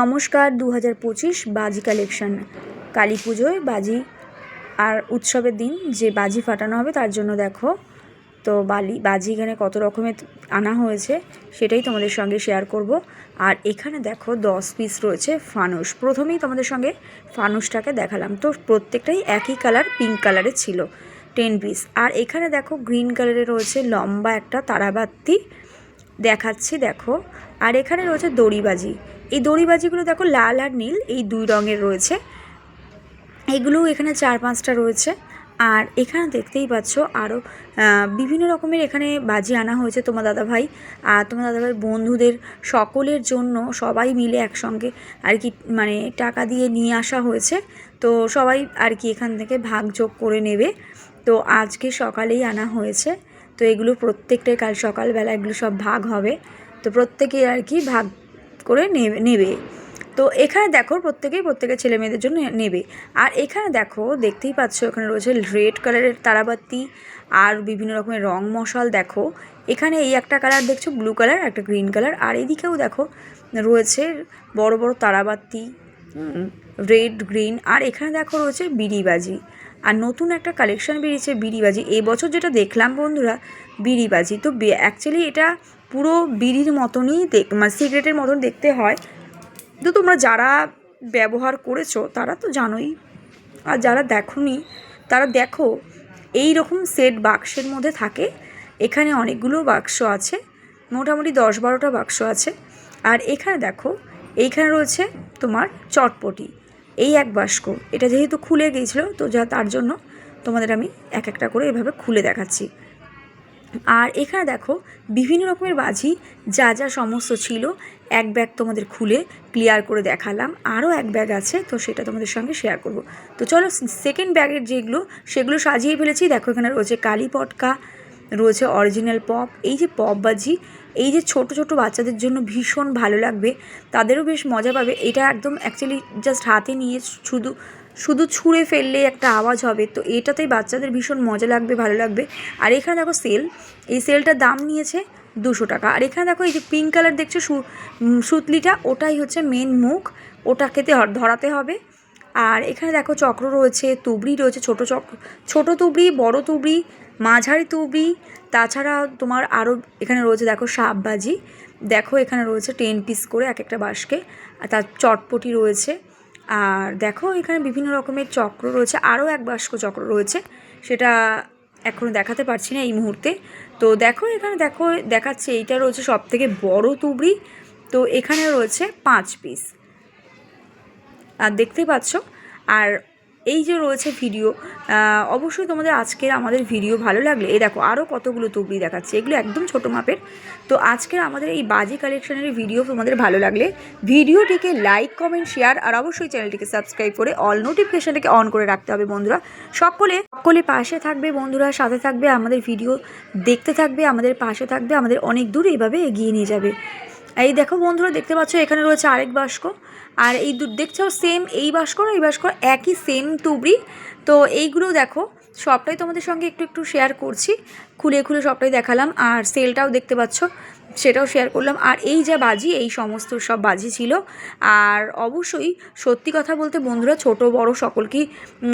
নমস্কার দু হাজার পঁচিশ বাজি কালেকশন। কালী পুজোয় বাজি আর উৎসবের দিন যে বাজি ফাটানো হবে তার জন্য দেখো। তো বালি, বাজি এখানে কত রকমের আনা হয়েছে সেটাই তোমাদের সঙ্গে শেয়ার করব। আর এখানে দেখো দশ পিস রয়েছে ফানুস প্রথমেই তোমাদের সঙ্গে ফানুসটাকে দেখালাম। তো প্রত্যেকটাই একই কালার পিঙ্ক কালারের ছিল। টেন পিস আর এখানে দেখো গ্রিন কালারের রয়েছে লম্বা একটা তারাবাতি। দেখাচ্ছি, দেখো। আর এখানে রয়েছে দড়িবাজি এই দড়িবাজিগুলো দেখো লাল আর নীল, এই দুই রঙের রয়েছে। এগুলোও এখানে চার পাঁচটা রয়েছে। আর এখানে দেখতেই পাচ্ছ আরও বিভিন্ন রকমের এখানে বাজি আনা হয়েছে তোমার দাদাভাই। আর তোমার দাদাভাই বন্ধুদের সকলের জন্য সবাই মিলে একসঙ্গে আর কি মানে টাকা দিয়ে নিয়ে আসা হয়েছে। তো সবাই আর কি এখান থেকে ভাগযোগ করে নেবে। তো আজকে সকালেই আনা হয়েছে। তো এগুলো প্রত্যেকটাই কাল সকালবেলা এগুলো সব ভাগ হবে। তো প্রত্যেকে আর কি ভাগ করে নেবে তো এখানে দেখো প্রত্যেকেই প্রত্যেকের ছেলে মেয়েদের জন্য নেবে। আর এখানে দেখো দেখতেই পাচ্ছ, এখানে রয়েছে রেড কালারের তারাবাতি আর বিভিন্ন রকমের রং মশাল দেখো। এখানে এই একটা কালার দেখছ ব্লু কালার একটা গ্রিন কালার আর এদিকেও দেখো রয়েছে বড় বড় তারাবাতি রেড গ্রিন আর এখানে দেখো রয়েছে বিড়িবাজি আর নতুন একটা কালেকশন বেরিয়েছে বিড়িবাজি এবছর যেটা দেখলাম বন্ধুরা বিড়িবাজি তো অ্যাকচুয়ালি এটা পুরো বিড়ির মতনই দেখ মানে সিগারেটের মতন দেখতে হয়। তো তোমরা যারা ব্যবহার করেছ, তারা তো জানোই। আর যারা দেখোনি, তারা দেখো এই রকম সেট বাক্সের মধ্যে থাকে। এখানে অনেকগুলো বাক্স আছে, মোটামুটি দশ বারোটা বাক্স আছে। আর এখানে দেখো, এইখানে রয়েছে তোমার চটপটি। এই এক বাস্ক, এটা যেহেতু খুলে গিয়েছিল, তো যা তার জন্য তোমাদের আমি এক একটা করে এভাবে খুলে দেখাচ্ছি। আর এখানে দেখো বিভিন্ন রকমের বাজি, যা যা সমস্ত ছিল, এক ব্যাগ তোমাদের খুলে ক্লিয়ার করে দেখালাম। আরও এক ব্যাগ আছে, তো সেটা তোমাদের সঙ্গে শেয়ার করব। তো চলো সেকেন্ড ব্যাগের যেগুলো, সেগুলো সাজিয়ে ফেলেছি। দেখো এখানে রয়েছে কালী পটকা রয়েছে অরিজিনাল পপ এই যে পপ বাজি, এই যে ছোট ছোট বাচ্চাদের জন্য ভীষণ ভালো লাগবে, তাদেরও বেশ মজা পাবে। এটা একদম অ্যাকচুয়ালি জাস্ট হাতে নিয়ে শুধু শুধু ছুঁড়ে ফেললে একটা আওয়াজ হবে। তো এটাতেই বাচ্চাদের ভীষণ মজা লাগবে, ভালো লাগবে। আর এখানে দেখো সেল এই সেলটার দাম নিয়েছে দুশো টাকা। আর এখানে দেখো এই যে পিঙ্ক কালার দেখছ সুতলিটা, ওটাই হচ্ছে মেন মুখ, ওটা খেতে ধরাতে হবে। আর এখানে দেখো চক্র রয়েছে, তুবড়ি রয়েছে, ছোট চক্র ছোট তুবড়ি, বড় তুবড়ি, মাঝারি তুবড়ি, তাছাড়া তোমার আরও এখানে রয়েছে দেখো সাপবাজি দেখো এখানে রয়েছে টেন পিস করে এক একটা বাঁশকে, আর তার চটপটি রয়েছে, আর দেখো এখানে বিভিন্ন রকমের চক্র রয়েছে আরও এক বাস্ক চক্র রয়েছে, সেটা এখনও দেখাতে পারছি না এই মুহূর্তে, তো দেখো এখানে দেখো, দেখাচ্ছে এইটা রয়েছে সব থেকে বড়ো তুবড়ি, তো এখানে রয়েছে পাঁচ পিস আর দেখতেই পাচ্ছ। আর এই যে রয়েছে ভিডিও অবশ্যই তোমাদের আজকের আমাদের ভিডিও ভালো লাগলে, এই দেখো আরও কতগুলো তুবড়ি দেখাচ্ছে, এগুলো একদম ছোটো মাপের। তো আজকের আমাদের এই বাজি কালেকশনের ভিডিও তোমাদের ভালো লাগলে ভিডিওটিকে লাইক কমেন্ট শেয়ার আর অবশ্যই চ্যানেলটিকে সাবস্ক্রাইব করে অল নোটিফিকেশানটাকে অন করে রাখতে হবে বন্ধুরা। সকলে সকলে পাশে থাকবে বন্ধুরা, সাথে থাকবে আমাদের ভিডিও দেখতে থাকবে আমাদের, পাশে থাকবে আমাদের, অনেক দূর এইভাবে এগিয়ে নিয়ে যাবে। এই দেখো বন্ধুরা, দেখতে পাচ্ছ, এখানে রয়েছে আরেক বাস্ক আর এই দেখছ সেম এই বাস্ক এই বাস্ক একই সেম তুবড়ি। তো এইগুলো দেখো, সবটাই তোমাদের সঙ্গে একটু একটু শেয়ার করছি। খুলে খুলে সবটাই দেখালাম। আর সেলটাও দেখতে পাচ্ছ, সেটাও শেয়ার করলাম। আর এই যা বাজি, এই সমস্ত সব বাজি ছিল। আর অবশ্যই সত্যি কথা বলতে বন্ধুরা, ছোট, বড় সকলকেই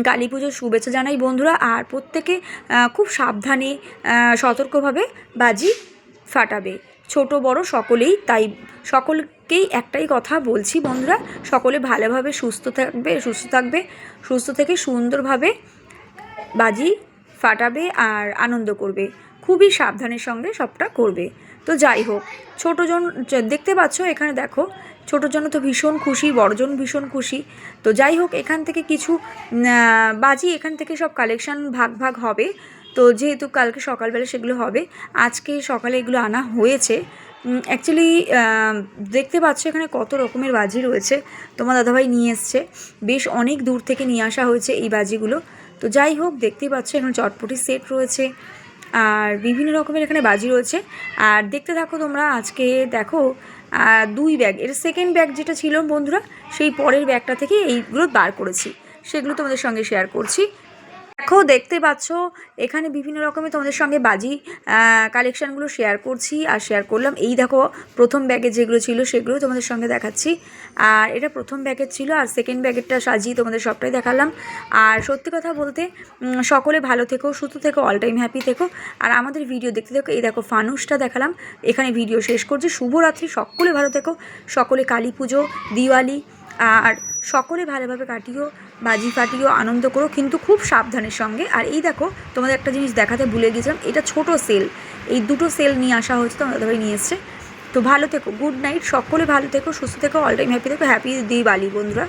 কালী পুজোর শুভেচ্ছা জানাই বন্ধুরা। আর প্রত্যেকে খুব সাবধানে সতর্কভাবে বাজি ফাটাবে। ছোট, বড় সকলেই তাই, সকলকেই একটাই কথা বলছি বন্ধুরা, সকলে ভালোভাবে সুস্থ থাকবে সুস্থ থাকবে, সুস্থ থেকে সুন্দরভাবে বাজি ফাটাবে আর আনন্দ করবে, খুবই সাবধানের সঙ্গে সবটা করবে। তো যাই হোক ছোটোজন দেখতে পাচ্ছ এখানে দেখো ছোটোজন তো ভীষণ খুশি বড়জন ভীষণ খুশি। তো যাই হোক, এখান থেকে কিছু বাজি এখান থেকে সব কালেকশান ভাগ ভাগ হবে। তো যেহেতু কালকে সকালবেলা সেগুলো হবে, আজকে সকালে এগুলো আনা হয়েছে। অ্যাকচুয়ালি দেখতে পাচ্ছ এখানে কত রকমের বাজি রয়েছে। তোমার দাদাভাই নিয়ে এসছে। বেশ অনেক দূর থেকে নিয়ে আসা হয়েছে এই বাজিগুলো। তো যাই হোক দেখতেই পাচ্ছ এখানে চটপটির সেট রয়েছে। আর বিভিন্ন রকমের এখানে বাজি রয়েছে। আর দেখতে থাকো তোমরা, আজকে দেখো দুই ব্যাগ এর সেকেন্ড ব্যাগ যেটা ছিল বন্ধুরা, সেই পরের ব্যাগটা থেকে এইগুলো বার করেছি। সেগুলো তোমাদের সঙ্গে শেয়ার করছি। দেখো, দেখতে পাচ্ছ, এখানে বিভিন্ন রকমের তোমাদের সঙ্গে বাজি কালেকশানগুলো শেয়ার করছি আর শেয়ার করলাম। এই দেখো, প্রথম ব্যাগে যেগুলো ছিল, সেগুলো তোমাদের সঙ্গে দেখাচ্ছি। আর এটা প্রথম ব্যাগের ছিল, আর সেকেন্ড ব্যাগেরটা সাজিয়ে তোমাদের সবটাই দেখালাম। আর সত্যি কথা বলতে সকলে ভালো থেকো, সুস্থ থেকো অল টাইম হ্যাপি থেকো। আর আমাদের ভিডিও দেখতে দেখো, এই দেখো ফানুসটা দেখালাম। এখানে ভিডিও শেষ করছি। শুভরাত্রি, সকলে ভালো থেকো। সকলে কালী পুজো, দিওয়ালি আর সকলে ভালোভাবে কাটিও, বাজি ফাটিও, আনন্দ করো, কিন্তু খুব সাবধানের সঙ্গে। আর এই দেখো, তোমাদের একটা জিনিস দেখাতে ভুলে গিয়েছিলাম এটা ছোট সেল। এই দুটো সেল নিয়ে আসা হয়েছে, তোমাদের দাদাভাই নিয়ে এসছে। তো ভালো থেকো, গুড নাইট, সকলে ভালো থেকো, সুস্থ থেকো, অল টাইম হ্যাপি থেকো, হ্যাপি দিওয়ালি বন্ধুরা।